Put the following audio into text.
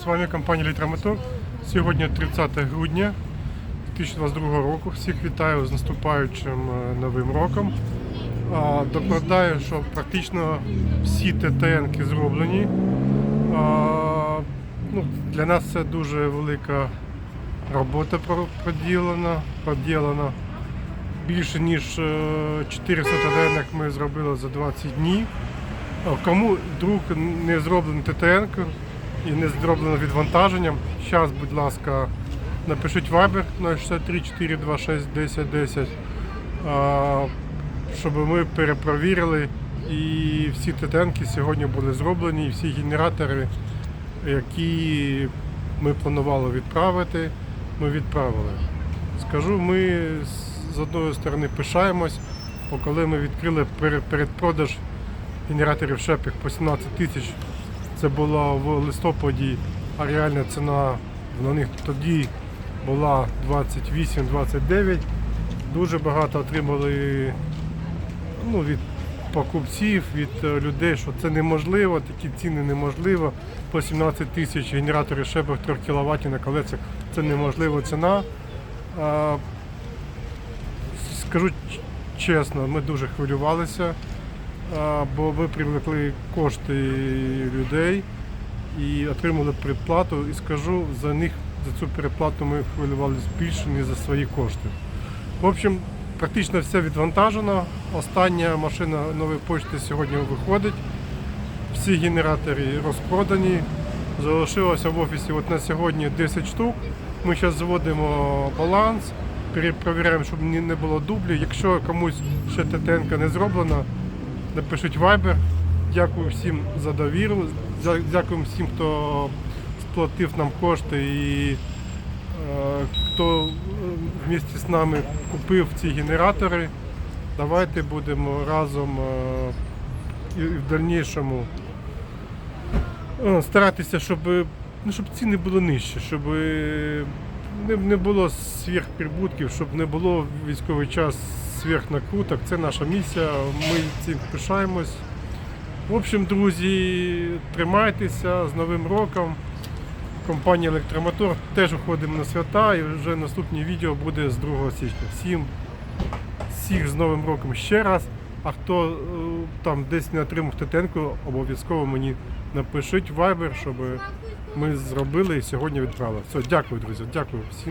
З вами компанія Літрамотор. Сьогодні 30 грудня 2022 року. Всіх вітаю з наступаючим е, новим роком. Докладаю, що практично всі ТТНки зроблені. Ну, для нас це дуже велика робота проділена. проділена. Більше ніж е, 400 ТТНок ми зробили за 20 днів. Кому вдруг не зроблено ТТН і не зроблено відвантаженням, зараз, будь ласка, напишіть Viber 063 426 10 10, щоб ми перепровірили і всі ТТНки сьогодні були зроблені, і всі генератори, які ми планували відправити, ми відправили. Скажу, ми з- одної сторони пишаємось, бо коли ми відкрили перед- передпродаж генераторів шепіх по 17 тисяч. Це було в листопаді, а реальна ціна на них тоді була 28-29. Дуже багато отримали ну, від покупців, від е, людей, що це неможливо, такі ціни неможливо. По 17 тисяч генераторів шепих 3 кВт на колесах це неможлива ціна. Скажу чесно, ми дуже хвилювалися бо ми привлекли кошти людей і отримали предплату. І скажу, за них за цю переплату ми хвилювалися більше, ніж за свої кошти. В общем, практично все відвантажено. Остання машина нової почти сьогодні виходить. Всі генератори розпродані. Залишилося в офісі от на сьогодні 10 штук. Ми зараз зводимо баланс, перепровіряємо, щоб не було дублів. Якщо комусь ще ТТН не зроблена, напишіть Viber. Дякую всім за довіру. Дякую всім, хто сплатив нам кошти і е, хто е, вместе з нами купив ці генератори. Давайте будемо разом е, і в дальнішому е, старатися, щоб, ну, щоб ціни були нижчі, щоб не, не було сверхприбутків, щоб не було військовий час сверхнакруток. Це наша місія, ми цим пишаємось. В общем, друзі, тримайтеся з Новим роком. Компанія Електромотор теж уходимо на свята і вже наступне відео буде з 2 січня. Всім всіх з Новим роком ще раз. А хто е, там десь не отримав ТТНку, обов'язково мені напишіть в Viber, щоб ми зробили і сьогодні відправили. Все, дякую, друзі. Дякую всім.